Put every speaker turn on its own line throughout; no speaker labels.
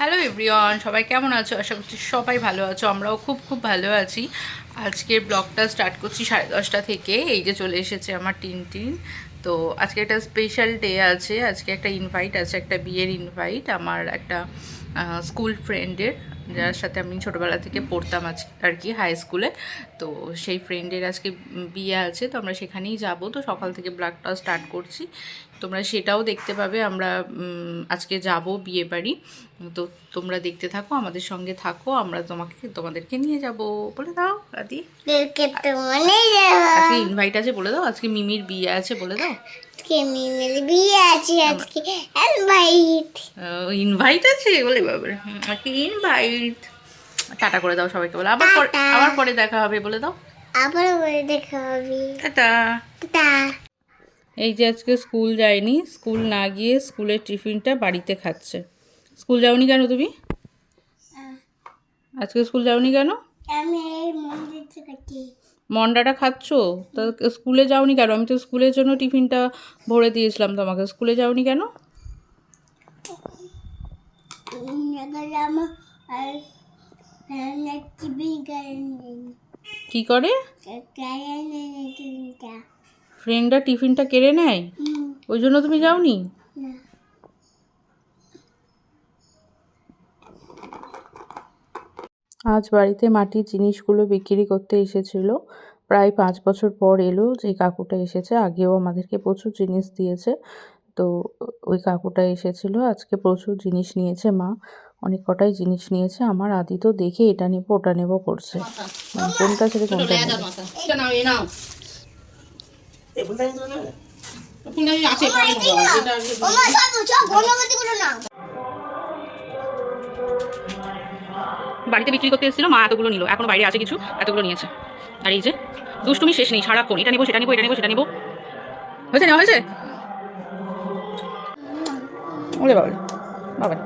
Hello everyone সবাই কেমন আছো? আশা করছি সবাই ভালো আছো। আমরাও খুব খুব ভালো আছি। আজকের ব্লগটা স্টার্ট করছি সাড়ে দশটা থেকে। এই যে চলে এসেছে আমার টিন টিন তো আজকে একটা স্পেশাল ডে আছে। আজকে একটা ইনভাইট আছে, একটা বিয়ের ইনভাইট আমার একটা স্কুল ফ্রেন্ডের যার সাথে আমি ছোটোবেলা থেকে পড়তাম আজ আর কি হাই স্কুলে তো সেই ফ্রেন্ডের আজকে বিয়ে আছে। তো আমরা সেখানেই যাব। তো সকাল থেকে ব্লগটা স্টার্ট করছি। তোমরা সেটাও দেখতে পাবে আমরা আজকে যাব বিয়ে বাড়ি। তো তোমরা দেখতে থাকো আমাদের সঙ্গে থাকো আমরা তোমাকে তোমাদেরকে নিয়ে যাব। বলে দাও আদি।
দেখে তো যাব
আজকে ইনভাইট আছে বলে দাও আজকে মিমির বিয়ে আছে বলে দাও।
বিয়ে আছে আজকে ইনভাইট
ইনভাইট আছে? বলে বাবার আজকে ইনভাইট টাটা করে দাও সবাইকে বলে। আবার পরে আবার পরে দেখা হবে বলে দাও।
আবার দেখা হবে।
টাটা। এই যে আজকে স্কুল যায়নি স্কুল না গিয়ে স্কুলের টিফিনটা বাড়িতে খাচ্ছে স্কুল যাওনি কেন তুমি আজকে স্কুল যাওনি কেন মন্ডাটা খাচ্ছ তা স্কুলে যাওনি কেন আমি তো স্কুলের জন্য টিফিনটা ভরে দিয়েছিলাম তোমাকে স্কুলে যাওনি কেন কি করে ফ্রেন্ডরা টিফিনটা কেড়ে নেয়? ওই জন্য তুমি যাওনি? আজ বাড়িতে মাটির জিনিসগুলো বিক্রি করতে এসেছিল। প্রায় পাঁচ বছর পর এলো যে কাকুটা এসেছে। আগেও আমাদেরকে প্রচুর জিনিস দিয়েছে। তো ওই কাকুটা এসেছিল আজকে প্রচুর জিনিস নিয়েছে মা। অনেক কটাই জিনিস নিয়েছে। আমার আদি তো দেখে এটা নেব ওটা নেব করছে। মানে কোনটা ছেড়ে কোনটা নেবে
ওমা সব সব গণপতিগুলো নাও
বাড়িতে বিক্রি করতে এসেছিল মা এতগুলো নিল এখন বাইরে আছে কিছু এতগুলো নিয়েছে। আর এই যে দুষ্টুমি শেষ নেই সারাক্ষণ এটা নেব সেটা নেব এটা নেব সেটা নেব। হয়েছে নেওয়া হয়েছে? ওরে বাবা বাবা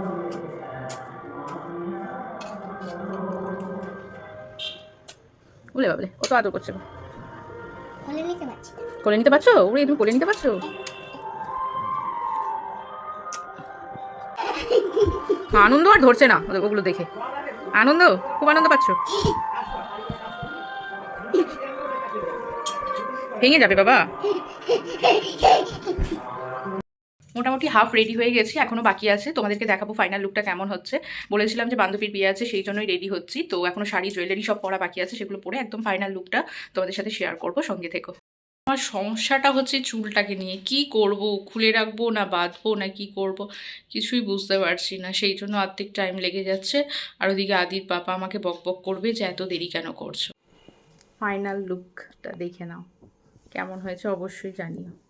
ওলে বাবলে ও তো আদর করছে। কোলে নিতে পারছ ওরে তুমি কোলে নিতে পারছ? আনন্দ আর ধরছে না ওগুলো দেখে। আনন্দ? খুব আনন্দ পাচ্ছো? ভেঙে যাবে বাবা। মোটামুটি হাফ রেডি হয়ে গেছি এখনও বাকি আছে। তোমাদেরকে দেখাবো ফাইনাল লুকটা কেমন হচ্ছে। বলেছিলাম যে বান্ধবীর বিয়ে আছে, সেই জন্যই রেডি হচ্ছি। তো এখনও শাড়ি জুয়েলারি সব পরা বাকি আছে, সেগুলো পরে একদম ফাইনাল লুকটা তোমাদের সাথে শেয়ার করব সঙ্গে থেকো। আমার সমস্যাটা হচ্ছে চুলটাকে নিয়ে। কি করব? খুলে রাখব না বাঁধবো না কি করব? কিছুই বুঝতে পারছি না। সেই জন্য আর্ধেক টাইম লেগে যাচ্ছে। আর ওদিকে আদির পাপা আমাকে বক বক করবে যে এত দেরি কেন করছ? ফাইনাল লুকটা দেখে নাও। কেমন হয়েছে অবশ্যই জানিও।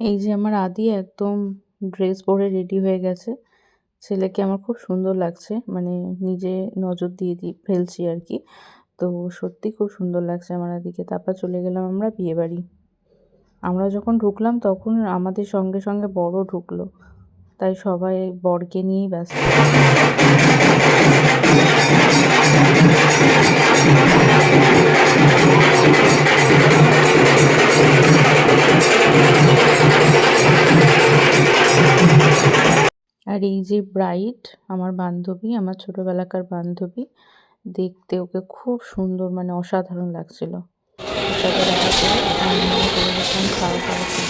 এই যে আমার আদি একদম ড্রেস পরে রেডি হয়ে গেছে। ছেলেকে আমার খুব সুন্দর লাগছে মানে নিজে নজর দিয়ে দিয়ে ফেলছি আর কি তো সত্যি খুব সুন্দর লাগছে আমার আদিকে। তারপর চলে গেলাম আমরা বিয়ে বাড়ি আমরা যখন ঢুকলাম তখন আমাদের সঙ্গে সঙ্গে বড় ঢুকলো। তাই সবাই বরকে নিয়েই ব্যস্ত। আর এই যে ব্রাইট আমার বান্ধবী, আমার ছোটোবেলাকার বান্ধবী, দেখতে ওকে খুব সুন্দর মানে অসাধারণ লাগছিল। খাওয়া দাওয়া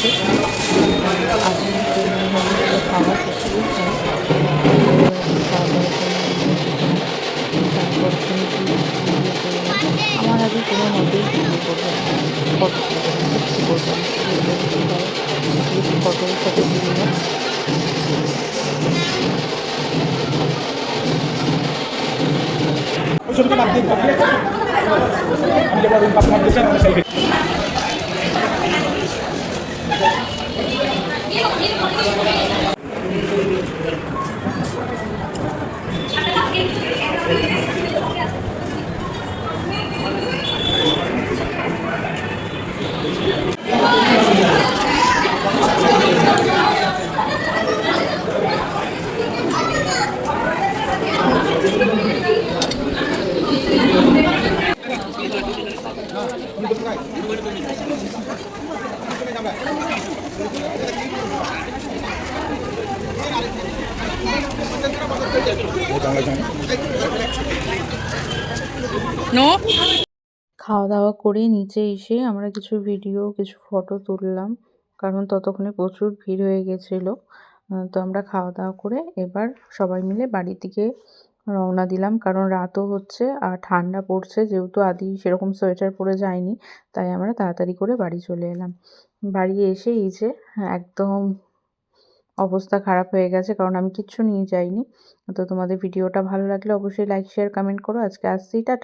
Thank you. খাওয়া দাওয়া করে নিচে এসে আমরা কিছু ভিডিও কিছু ফটো তুললাম, কারণ ততক্ষণে প্রচুর ভিড় হয়ে গেছিল। তো আমরা খাওয়া দাওয়া করে এবার সবাই মিলে বাড়ির দিকে রওনা দিলাম। কারণ রাতও হচ্ছে আর ঠান্ডা পড়ছে। যেহেতু আদি সেরকম সোয়েটার পরে যায়নি, তাই আমরা তাড়াতাড়ি করে বাড়ি চলে এলাম। বাড়ি এসে এই যে, একদম অবস্থা খারাপ হয়ে গেছে, কারণ আমি কিচ্ছু নিয়ে যাইনি। তো তোমাদের ভিডিওটা ভালো লাগলে অবশ্যই লাইক শেয়ার কমেন্ট করো। আজকে আসছি, টাটা।